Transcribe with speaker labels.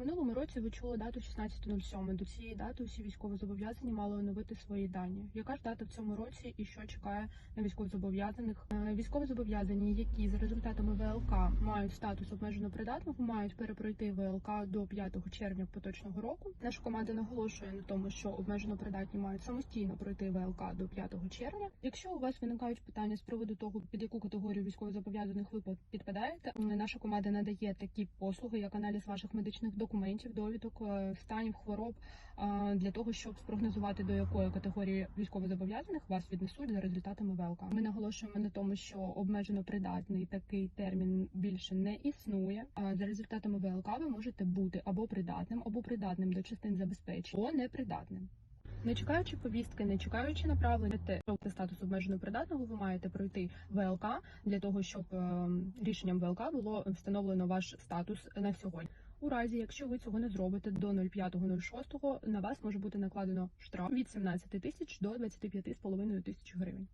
Speaker 1: минулому році ви чули дату 16.07. До цієї дати усі військовозобов'язані мали оновити свої дані. Яка ж дата в цьому році і що чекає на військовозобов'язаних? Е, Військовозобов'язані, які за результатами ВЛК мають статус обмежено придатного, мають перепройти ВЛК до 5 червня поточного року. Наша команда наголошує на тому, що обмежено придатні мають самостійно пройти ВЛК до 5 червня. Якщо у вас виникають питання з приводу того, під яку категорію військовозобов'язаних ви підпадаєте, наша команда надає такі послуги, як аналіз ваших медичних документів, довідок, е, станів, хвороб для того, щоб спрогнозувати до якої категорії військовозобов'язаних вас віднесуть за результатами ВЛК. Ми наголошуємо на тому, що обмежено придатний такий термін більше не існує. А за результатами ВЛК ви можете бути або придатним, або придатним до частин забезпечень, або непридатним. Не чекаючи повістки, не чекаючи направлення, те, що статус обмежено придатного, ви маєте пройти ВЛК для того, щоб е, рішенням ВЛК було встановлено ваш статус на сьогодні. Разі, якщо ви цього не зробите до 05.06, на вас може бути накладено штраф від 17 тисяч до 25,5 тисяч гривень.